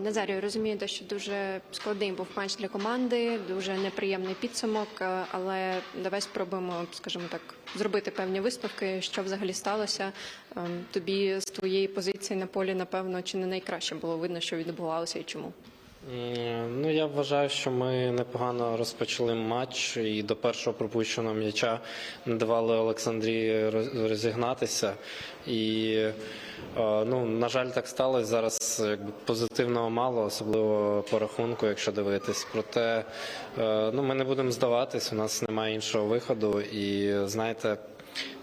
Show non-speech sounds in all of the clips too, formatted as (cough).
Назарію, розумієте, що дуже складний був матч для команди, дуже неприємний підсумок, е, але давай спробуємо, скажімо так, зробити певні висновки, що взагалі сталося. Ем, Тобі з твоєї позиції на полі, напевно, чи не найкраще було видно, що відбувалося і чому. М, Ну, я вважаю, що ми непогано розпочали матч і до першого пропущеного м'яча не давали Олександрії розігнатися. І, е, ну, на жаль, так сталося. Зараз якби, позитивного мало, особливо по рахунку, якщо дивитись. Проте е, ну, ми не будемо здаватись, у нас немає іншого виходу. І знаєте,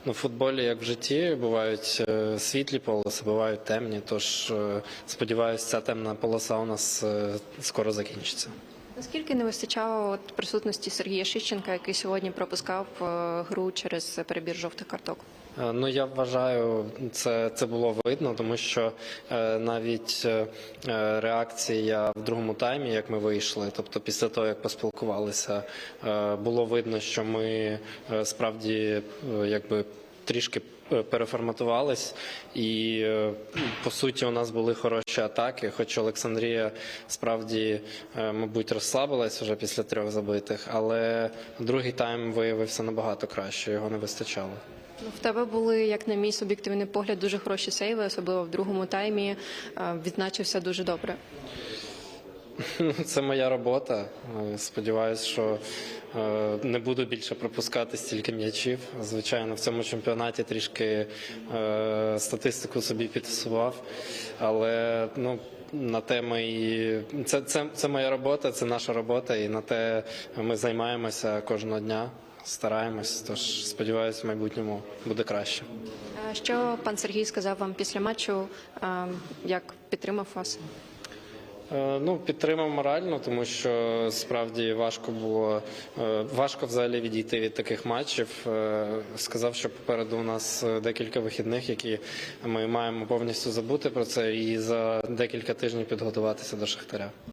Ну, в футболі, як в житті, бувають е, світлі полоси, бувають темні. Тож е, сподіваюся, ця темна полоса у нас е, скоро закінчиться. Наскільки не вистачало от присутності Сергія Шищенка, який сьогодні пропускав е, гру через перебір жовтих карток? Е, Ну я вважаю, це, це було видно, тому що е, навіть е, е, реакція в другому таймі, як ми вийшли, тобто після того, як поспілкувалися, е, було видно, що ми е, справді е, якби трішки е, переформатувались, і е, по суті у нас були хороші атаки. Хоч Олександрія справді, е, мабуть, розслабилась вже після трьох забитих, але другий тайм виявився набагато краще, його не вистачало. Ну, В тебе були, як на мій суб'єктивний погляд, дуже хороші сейви, особливо в другому таймі. Відзначився дуже добре. (laughs) Це моя робота. Е, Сподіваюсь, що е, не буду більше пропускати стільки м'ячів. Звичайно, в цьому чемпіонаті трішки е, статистику собі підсував, але ну. На те ми це, це, це моя робота, це наша робота, і на те ми займаємося кожного дня, стараємось. Тож сподіваюся, в майбутньому буде краще. Що пан Сергій сказав вам після матчу? е, Як підтримав вас? Е, Ну, підтримав морально, тому що справді важко було е, важко взагалі відійти від таких матчів. Е, Сказав, що попереду у нас декілька вихідних, які ми маємо повністю забути про це і за декілька тижнів підготуватися до Шахтаря.